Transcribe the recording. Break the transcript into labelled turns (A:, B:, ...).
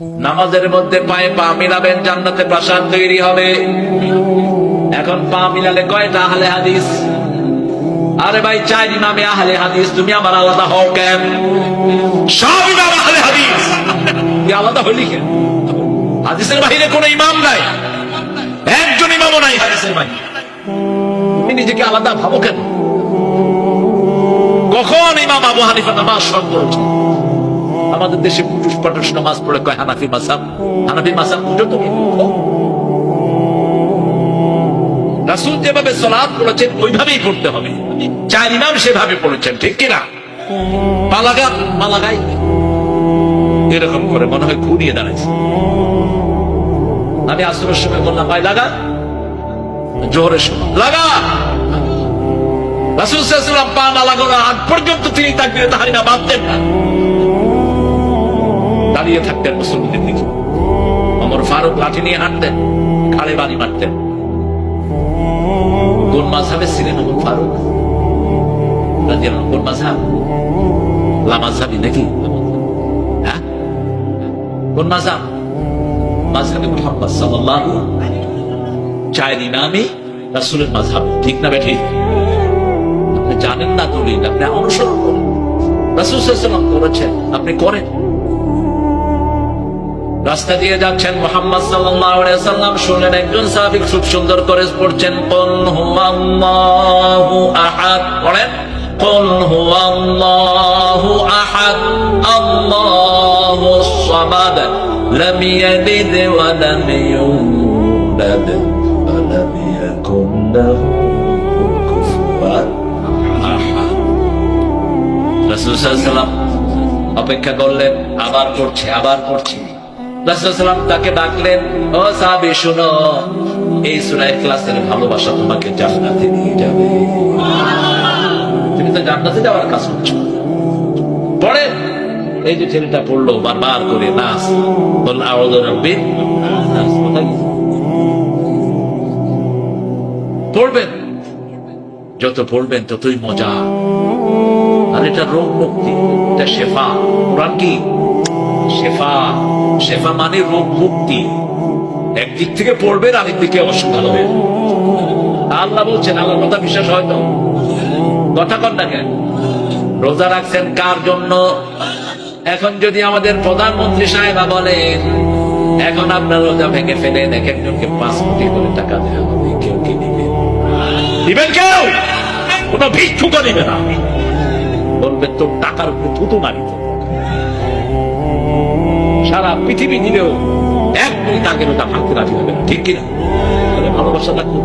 A: নামাজের মধ্যে পায়ে পা মিলাবেন, জান্নাতে প্রাসাদ তৈরি হবে। এখন পা মিলালে কয়টা আহলে হাদিস? আরে ভাই চাই ইমামে আহলে হাদিস, তুমি আমার আলাদা হও কেন? আলাদা হইলি কেন? হাদিসের বাহিরে কোনো ইমাম নাই। একজন ইমামও নাই হাদিসের বাহিরে তুমি নিজেকে আলাদা ভাবো কেন? কখন ইমাম আবু হানিফা নামাজ সব আমাদের দেশে পুরুষ পাটুষ নামাজ পড়ে কয় হানাফি মাসাব হানাফি মাসাব পুজো তো। রাসুল যেভাবে সলাদ পড়েছেন, ওইভাবেই পড়তে হবে। চার ইমাম সেভাবে পড়েছেন, ঠিক কিনা পালাগা পালাগাই এরকম করে মনে হয় ঘুরিয়ে দাঁড়াইছে। আমি আসরের সময় বললাম, ভাই, লাগা? জোহরের সময়, লাগা? রাসুল সাল্লাম পা না লাগানোর আগ পর্যন্ত তিনি তাকবিরে তাহারিমা বাঁধতেন না। দাঁড়িয়ে থাকতেন মুসলমানদের দিকে অমর ফারুক লাঠি নিয়ে হাঁটতেন, খাড়ে বাড়ি মারতেন কোন মাঝাবে ছিলেন অমর ফারুক? কোন মাঝাব লামাঝাবি নাকি? হ্যাঁ? কোন মাঝাব মাঝহাবে মুহাম্মদ ইমামই রাসূলের মাঝহাব, ঠিক না বেঠি আপনি জানেন না দলিল, আপনি অনুসরণ করেন। রাসূল করেছেন আপনি করেন। রাস্তা দিয়ে যাচ্ছেন মোহাম্মদ সাল্লাম শুনলেন একজন সাহাবিক খুব সুন্দর করে পড়ছেন কল হুয়াল্লাহু আহাদ পড়েন قل هو الله أحد الله الصمد لم يلد ولم يولد ولم يكن له كفوا أحد রাসূল সাল্লাল্লাহু অপেক্ষা করলেন আবার করছে আবার করছে রাসূলুল্লাহ তাকে ডাকলেন ও সাহাবী শুনো এই সূরা ইখলাসের ভালোবাসা তোমাকে জান্নাতে নিয়ে যাবে। তুমি তো জান্নাতে যাওয়ার কাজ করছ। পরে এই যে ছেলেটা পড়ল বারবার করে নাস বল নাস কোথায় পড়বেন যত পড়বেন ততই মজা। আর এটা রোগ মুক্তি এটা শেফা। কোরআন কি? শেফা শেফা মানে রোগ মুক্তি। একদিক থেকে পড়বেন, আরেক দিকে অসুখ ভালো হবে। আল্লাহ বলছেন, আল্লাহর কথা বিশ্বাস হয় তো? কথা কর না কেন? রোজা রাখছেন কার জন্য? এখন যদি আমাদের প্রধানমন্ত্রী সাহেবা বলেন, এখন আপনার রোজা ভেঙে ফেলেন এক একজনকে পাঁচ কোটি করে টাকা দেওয়া হবে, কেউ কি দিবেন দিবেন কেউ? কোন ভিক্ষুক দিবে না। বলবেন, তোর টাকার উপরে থুতু মারি তো। সারা পৃথিবী দিলেও এক মিনিট আগের ওটা ভাঙতে রাজি হবে না। ঠিক কিনা? ভালোবাসা লাগবে